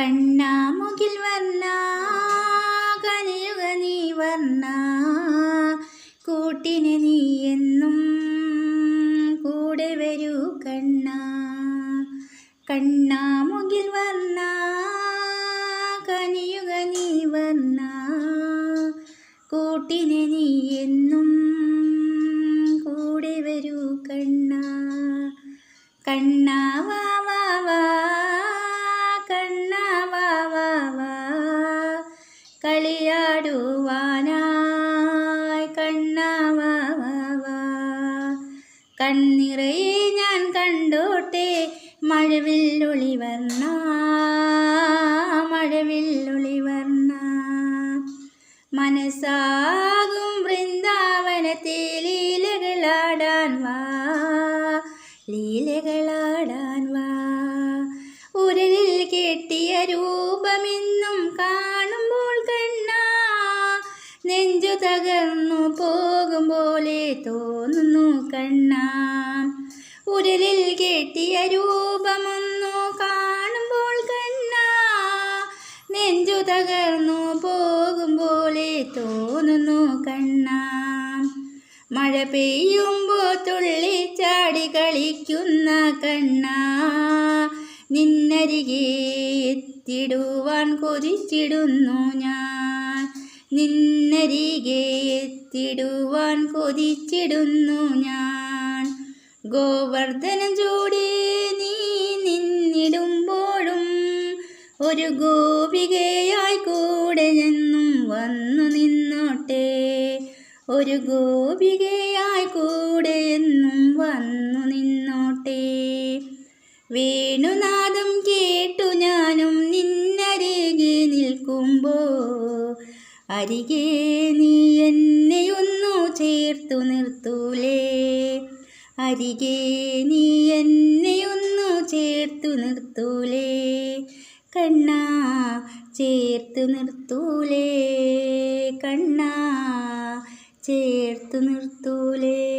കണ്ണാമുകിൽ വർണ കനയുക നീ വർണ. കൂട്ടിന് നീ എന്നും കൂടെ വരൂ കണ്ണ. കണ്ണാമുകിൽ വർണ കനിയുക നീ വർണ. കൂട്ടിന് നീ എന്നും കൂടെ വരൂ കണ്ണ. കണ്ണാ വാ വാ. കളിയാടുവാനായി കണ്ണാ വാ വാ വാ കണ്ണിറയെ ഞാൻ കണ്ടോട്ടെ മഴവില്ലൊളി വർണ മഴവില്ലൊളി വർണ. മനസ്സാകും വൃന്ദാവനത്തെ ലീലകളാടാൻ വാ ലീലകളാടാൻ നെഞ്ചു തകർന്നു പോകും പോലെ തോന്നുന്നു കണ്ണാം. ഉരലിൽ കെട്ടിയ രൂപമൊന്നു കാണുമ്പോൾ കണ്ണാ. നെഞ്ചു തകർന്നു പോകും പോലെ തോന്നുന്നു കണ്ണാം. മഴ പെയ്യുമ്പോൾ തുള്ളിച്ചാടി കളിക്കുന്ന കണ്ണാ. നിന്നരികെ എത്തിടുവാൻ കൊതിച്ചിടുന്നു ഞാൻ. നിന്നരികെ എത്തിടുവാൻ കൊതിച്ചിടുന്നു ഞാൻ. ഗോവർദ്ധനം ചൂടി നീ നിന്നിടുമ്പോഴും ഒരു ഗോപികയായി കൂടെ എന്നും വന്നു നിന്നോട്ടെ. ഒരു ഗോപികയായി കൂടെ എന്നും വന്നു നിന്നോട്ടെ. വേണുനാദം കേട്ടു ഞാനും നിന്നരികെ നിൽക്കുമ്പോ അരികെ നീ എന്നെ ഒന്നു ചേർത്തു നിർത്തൂലേ. അരികെ നീ എന്നെ ഒന്നു ചേർത്തു നിർത്തൂലേ. കണ്ണാ ചേർത്തു നിർത്തൂലേ. കണ്ണാ ചേർത്തു നിർത്തൂലേ.